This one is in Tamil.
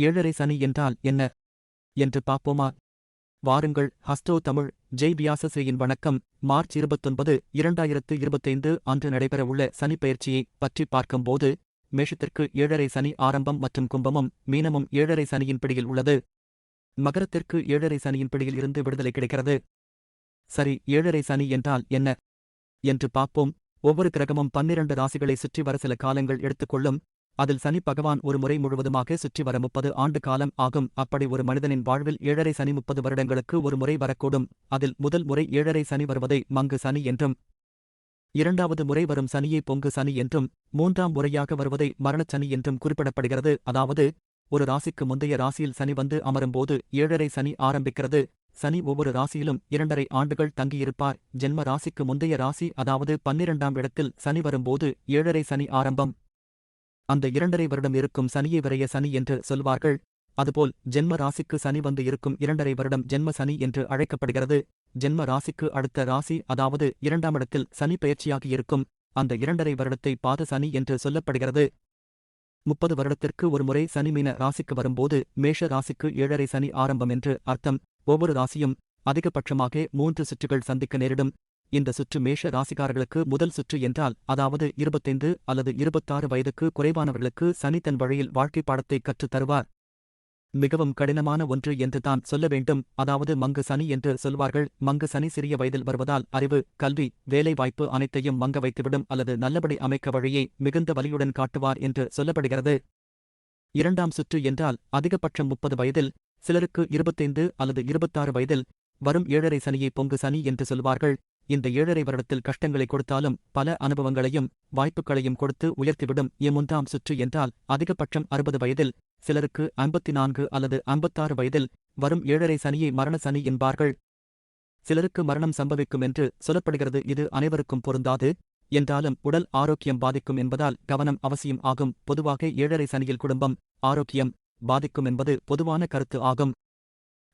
ஏழரை சனி என்றால் என்ன? என்று பார்ப்போமா? வாருங்கள் ஹஸ்டோ தமிழ் ஜெய் வியாசஸ்ரீயின் வணக்கம். மார்ச் இருபத்தொன்பது இரண்டாயிரத்து இருபத்தைந்து அன்று நடைபெறவுள்ள சனி பயிற்சியை பற்றி பார்க்கும்போது மேஷத்திற்கு ஏழரை சனி ஆரம்பம் மற்றும் கும்பமும் மீனமும் ஏழரை சனியின் பிடியில் உள்ளது. மகரத்திற்கு ஏழரை சனியின் பிடியில் இருந்து விடுதலை கிடைக்கிறது. சரி ஏழரை சனி என்றால் என்ன? என்று பார்ப்போம். ஒவ்வொரு கிரகமும் பன்னிரண்டு ராசிகளை சுற்றி வர சில காலங்கள் எடுத்துக்கொள்ளும் அதில் சனி பகவான் ஒரு முறை முழுவதுமாக சுற்றி வர முப்பது ஆண்டு காலம் ஆகும். அப்படி ஒரு மனிதனின் வாழ்வில் ஏழரை சனி முப்பது வருடங்களுக்கு ஒரு முறை வரக்கூடும். அதில் முதல் முறை ஏழரை சனி வருவதை மங்கு சனி என்றும் இரண்டாவது முறை வரும் சனியை பொங்கு சனி என்றும் மூன்றாம் முறையாக வருவதை மரணச்சனி என்றும் குறிப்பிடப்படுகிறது. அதாவது ஒரு ராசிக்கு முந்தைய ராசியில் சனி வந்து அமரும்போது ஏழரை சனி ஆரம்பிக்கிறது. சனி ஒவ்வொரு ராசியிலும் இரண்டரை ஆண்டுகள் தங்கியிருப்பார். ஜென்ம ராசிக்கு முந்தைய ராசி அதாவது பன்னிரண்டாம் இடத்தில் சனி வரும்போது ஏழரை சனி ஆரம்பம். அந்த இரண்டரை வருடம் இருக்கும் சனியை வரைய சனி என்று சொல்வார்கள். அதுபோல் ஜென்ம ராசிக்கு சனி வந்து இருக்கும் இரண்டரை வருடம் ஜென்ம சனி என்று அழைக்கப்படுகிறது. ஜென்ம ராசிக்கு அடுத்த ராசி அதாவது இரண்டாம் இடத்தில் சனி பயிற்சியாகி இருக்கும். அந்த இரண்டரை வருடத்தை பாத சனி என்று சொல்லப்படுகிறது. முப்பது வருடத்திற்கு ஒருமுறை சனி மீன ராசிக்கு வரும்போது மேஷ ராசிக்கு ஏழரை சனி ஆரம்பம் என்று அர்த்தம். ஒவ்வொரு ராசியும் அதிகபட்சமாக மூன்று சுற்றுகள் சந்திக்க நேரிடும். இந்த சுற்று மேஷ ராசிக்காரர்களுக்கு முதல் சுற்று என்றால் அதாவது இருபத்தைந்து அல்லது இருபத்தாறு வயதுக்கு குறைவானவர்களுக்கு சனி தன் வழியில் வாழ்க்கை பாடத்தை கற்றுத் தருவார். மிகவும் கடினமான ஒன்று என்று தான் சொல்ல வேண்டும். அதாவது மங்கு சனி என்று சொல்வார்கள். மங்கு சனி சிறிய வயதில் வருவதால் அறிவு கல்வி வேலைவாய்ப்பு அனைத்தையும் மங்க வைத்துவிடும் அல்லது நல்லபடி அமைக்க வழியை மிகுந்த வலியுடன் காட்டுவார் என்று சொல்லப்படுகிறது. இரண்டாம் சுற்று என்றால் அதிகபட்சம் முப்பது வயதில் சிலருக்கு இருபத்தைந்து அல்லது இருபத்தாறு வயதில் வரும் ஏழரை சனியை பொங்கு சனி என்று சொல்வார்கள். இந்த ஏழரை வருடத்தில் கஷ்டங்களை கொடுத்தாலும் பல அனுபவங்களையும் வாய்ப்புகளையும் கொடுத்து உயர்த்திவிடும் இம்முந்தாம் சுற்று என்றால் அதிகபட்சம் அறுபது வயதில் சிலருக்கு ஐம்பத்தி நான்கு அல்லது ஐம்பத்தாறு வயதில் வரும் ஏழரை சனியை மரண சனி என்பார்கள். சிலருக்கு மரணம் சம்பவிக்கும் என்று சொல்லப்படுகிறது. இது அனைவருக்கும் பொருந்தாது. என்றாலும் உடல் ஆரோக்கியம் பாதிக்கும் என்பதால் கவனம் அவசியம் ஆகும். பொதுவாக ஏழரை சனியில் குடும்பம் ஆரோக்கியம் பாதிக்கும் என்பது பொதுவான கருத்து ஆகும்.